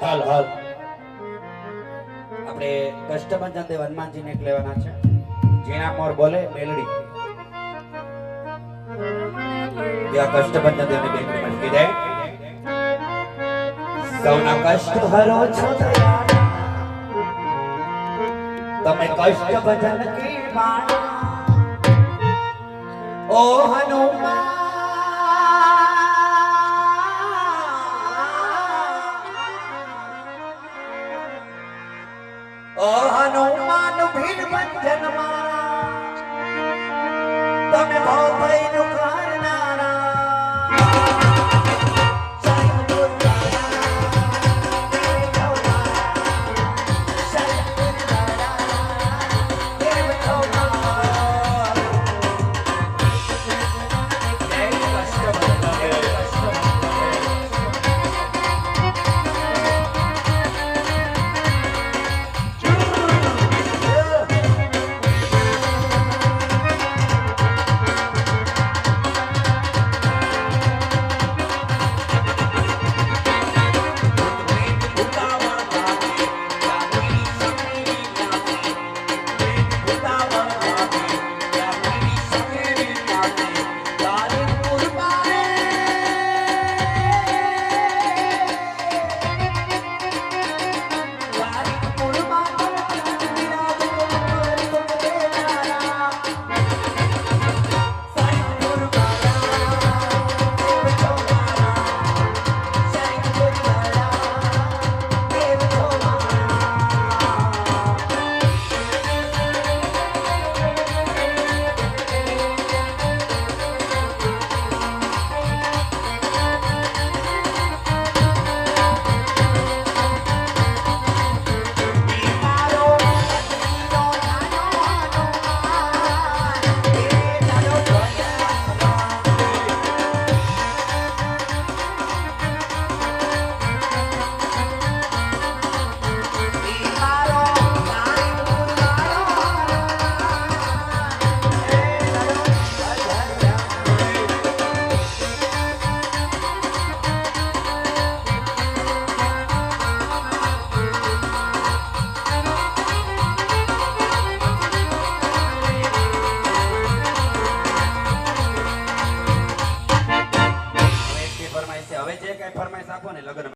હાલ હાલ. આપણે કષ્ટભંજન દેવ હનુમાનજીને એક લેવાના છે. જેના મોર બોલે મેલડી. ત્યાં કષ્ટભંજન દેવને બે મિનિટ મૂકી દે સૌના કષ્ટ હરો છો તમે કષ્ટ ભજન કૃપાણ ઓ હનુમાન. હનુમાન ભીડ ભંજનમાં. તમે ભાવ ભયનું કારણા